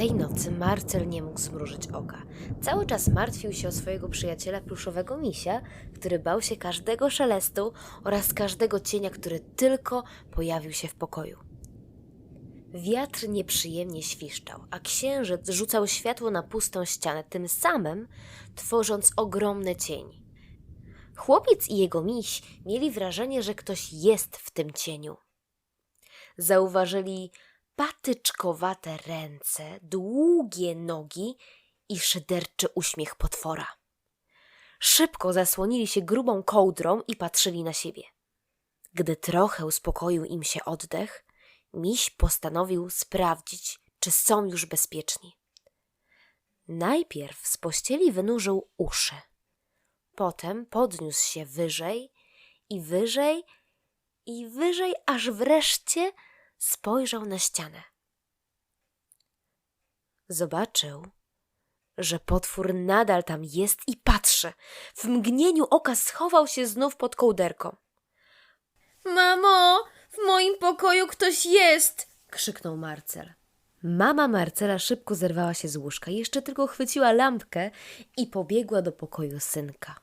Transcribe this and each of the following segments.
Tej nocy Marcel nie mógł zmrużyć oka. Cały czas martwił się o swojego przyjaciela pluszowego misia, który bał się każdego szelestu oraz każdego cienia, który tylko pojawił się w pokoju. Wiatr nieprzyjemnie świszczał, a księżyc rzucał światło na pustą ścianę, tym samym tworząc ogromny cień. Chłopiec i jego miś mieli wrażenie, że ktoś jest w tym cieniu. Zauważyli patyczkowate ręce, długie nogi i szyderczy uśmiech potwora. Szybko zasłonili się grubą kołdrą i patrzyli na siebie. Gdy trochę uspokoił im się oddech, miś postanowił sprawdzić, czy są już bezpieczni. Najpierw z pościeli wynurzył uszy. Potem podniósł się wyżej i wyżej i wyżej, aż wreszcie spojrzał na ścianę. Zobaczył, że potwór nadal tam jest i patrzy. W mgnieniu oka schował się znów pod kołderką. Mamo, w moim pokoju ktoś jest! krzyknął Marcel. Mama Marcela szybko zerwała się z łóżka, jeszcze tylko chwyciła lampkę i pobiegła do pokoju synka.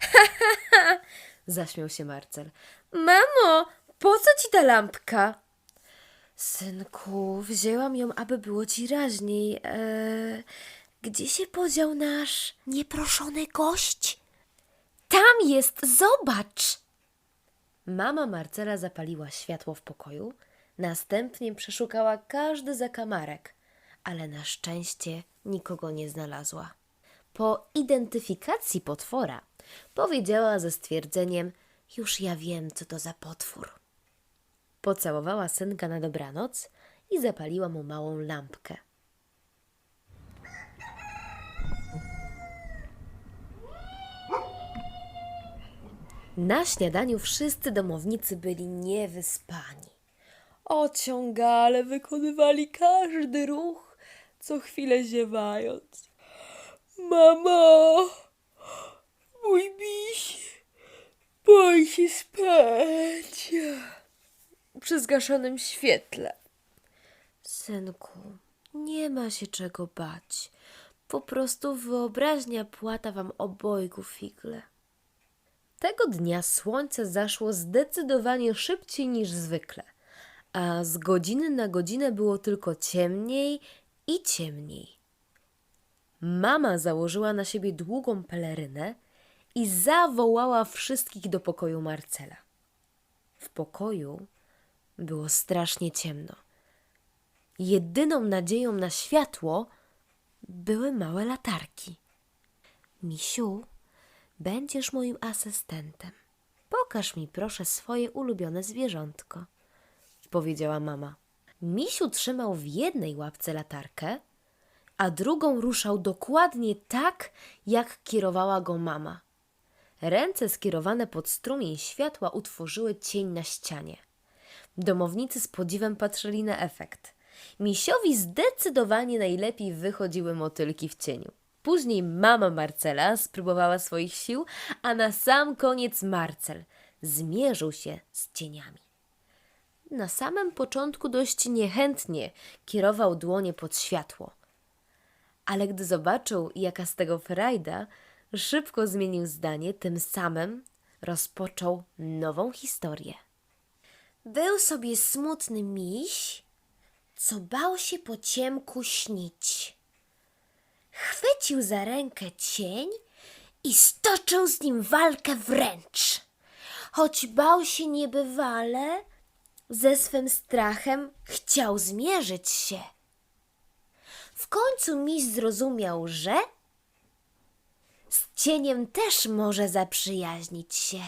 Zaśmiał się Marcel. Mamo, po co ci ta lampka? Synku, wzięłam ją, aby było ci raźniej. Eee, gdzie się podział nasz nieproszony gość? Tam jest, zobacz! Mama Marcela zapaliła światło w pokoju, następnie przeszukała każdy zakamarek, ale na szczęście nikogo nie znalazła. Po identyfikacji potwora powiedziała ze stwierdzeniem: Już ja wiem, co to za potwór. Pocałowała synka na dobranoc i zapaliła mu małą lampkę. Na śniadaniu wszyscy domownicy byli niewyspani. Ociągale wykonywali każdy ruch, co chwilę ziewając. Mamo, mój miś, boi się spać przy zgaszonym świetle. Synku, nie ma się czego bać. Po prostu wyobraźnia płata wam obojgu figle. Tego dnia słońce zaszło zdecydowanie szybciej niż zwykle, a z godziny na godzinę było tylko ciemniej i ciemniej. Mama założyła na siebie długą pelerynę i zawołała wszystkich do pokoju Marcela. W pokoju było strasznie ciemno. Jedyną nadzieją na światło były małe latarki. Misiu, będziesz moim asystentem. Pokaż mi proszę swoje ulubione zwierzątko, powiedziała mama. Misiu trzymał w jednej łapce latarkę, a drugą ruszał dokładnie tak, jak kierowała go mama. Ręce skierowane pod strumień światła utworzyły cień na ścianie. Domownicy z podziwem patrzyli na efekt. Misiowi zdecydowanie najlepiej wychodziły motylki w cieniu. Później mama Marcela spróbowała swoich sił, a na sam koniec Marcel zmierzył się z cieniami. Na samym początku dość niechętnie kierował dłonie pod światło. Ale gdy zobaczył, jaka z tego frajda, szybko zmienił zdanie, tym samym rozpoczął nową historię. Był sobie smutny miś, co bał się po ciemku śnić. Chwycił za rękę cień i stoczył z nim walkę wręcz. Choć bał się niebywale, ze swym strachem chciał zmierzyć się. W końcu miś zrozumiał, że z cieniem też może zaprzyjaźnić się.